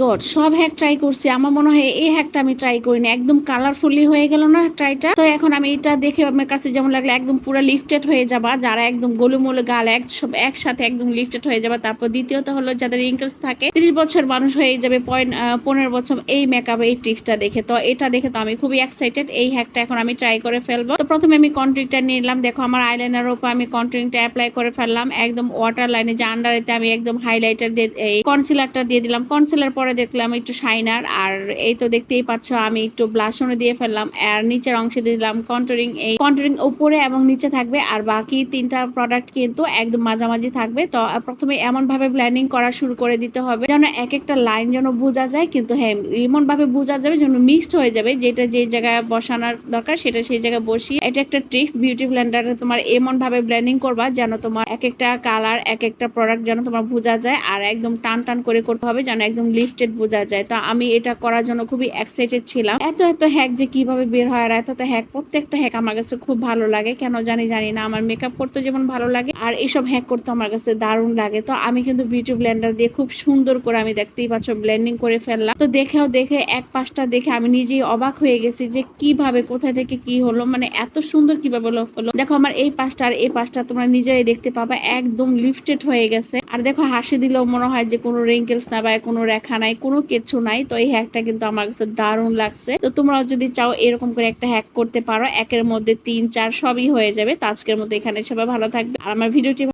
God সব hack try করছি। আমার মনে হয় এই হ্যাকটা আমি ট্রাই করিনি। একদম কালারফুলি হয়ে গেল না ট্রাইটা তো এখন আমি এটা দেখে আমার কাছে যেমন লাগল, একদম পুরো লিফটেড হয়ে যাবা। যারা একদম গোলুমোলো গাল এক, সব একসাথে একদম লিফটেড হয়ে যাবা। তারপর দ্বিতীয়ত হলো, যাদের রিঙ্কেলস থাকে, তিরিশ বছর মানুষ হয়ে যাবে পয়েন্ট পনেরো বছর, এই মেকআপ এই ট্রিক্সটা দেখে। তো এটা দেখে তো আমি খুবই এক্সাইটেড এই হ্যাকটা এখন আমি ট্রাই করে ফেলব। তো প্রথমে আমি কন্ট্রিংটা নিলাম। দেখো, আমার আইলাইনার উপর আমি কন্ট্রিংটা অ্যাপ্লাই করে ফেললাম। একদম ওয়াটার লাইনে যে আন্ডারেতে আমি একদম হাইলাইটার দিয়ে, এই কনসিলারটা দিয়ে দিলাম। কনসিলার পরে দেখলাম একটু শাইনার, আর এই তো দেখতেই পাচ্ছ আমি একটু ব্লাশনও দিয়ে ফেললাম, আর নিচের অংশে দিলাম কন্ট্রিং এই কন্ট্রিং উপরে এবং নিচে থাকবে, আর বাকি তিনটা প্রোডাক্ট কিন্তু একদম মাঝামাঝি থাকবে, তো প্রথমে এমন ভাবে ব্ল্যান্ডিং করা শুরু করে দিতে হবে, যেন এক একটা লাইন যেন বোঝা যায়, কিন্তু হ্যাঁ এমন ভাবে বোঝা যাবে যেন মিক্সড হয়ে যাবে, যেটা যে জায়গায় বসানোর দরকার সেটা সেই জায়গায় বসিয়ে, এটা একটা ট্রিক্স বিউটি ব্লেন্ডারে তোমার এমন ভাবে ব্লেন্ডিং করবা, যেন তোমার এক একটা কালার এক একটা প্রোডাক্ট যেন তোমার বোঝা যায়, আর একদম টান টান করে করতে হবে, যেন একদম লিফটেড বোঝা যায়। তো আমি এটা করার জন্য খুবই এক্সাইটেড ছিলাম। এত এত হ্যাক যে কীভাবে বের হয় আর এত এত হ্যাক প্রত্যেকটা হ্যাক আমার কাছে খুব ভালো লাগে। কেন জানি জানি না। আমার মেকআপ করতে যেমন ভালো লাগে, আর এইসব হ্যাক করতে আমার কাছে দারুণ লাগে। তো আমি কিন্তু বিউটি ব্লেন্ডার দিয়ে খুব সুন্দর করে আমি দেখতেই পাচ্ছ ব্লেন্ডিং করে ফেললাম। তো দেখেও, দেখে, এক পাশটা দেখে আমি নিজেই অবাক হয়ে গেছি যে কীভাবে, কোথায় থেকে কি হলো মানে এত সুন্দর কীভাবে হলো দেখো আমার এই পাশটা আর এই পাশটা তোমরা নিজেরাই দেখতে পাবে, একদম লিফটেড হয়ে গেছে। আর দেখো হাসি দিলেও মনে হয় যে কোনো রিঙ্কেলস না বা কোনো রেখা নাই, কোনো কিছু নাই। তো এই হ্যাকটা কিন্তু আমার কাছে দারুণ লাগছে। তো তোমরাও যদি চাও এরকম করে একটা হ্যাক করতে পারো, একের মধ্যে তিন, চার সবই হয়ে যাবে। তো আজকের মধ্যে এখানে সবাই ভালো থাকবে। আর আমার ভিডিওটি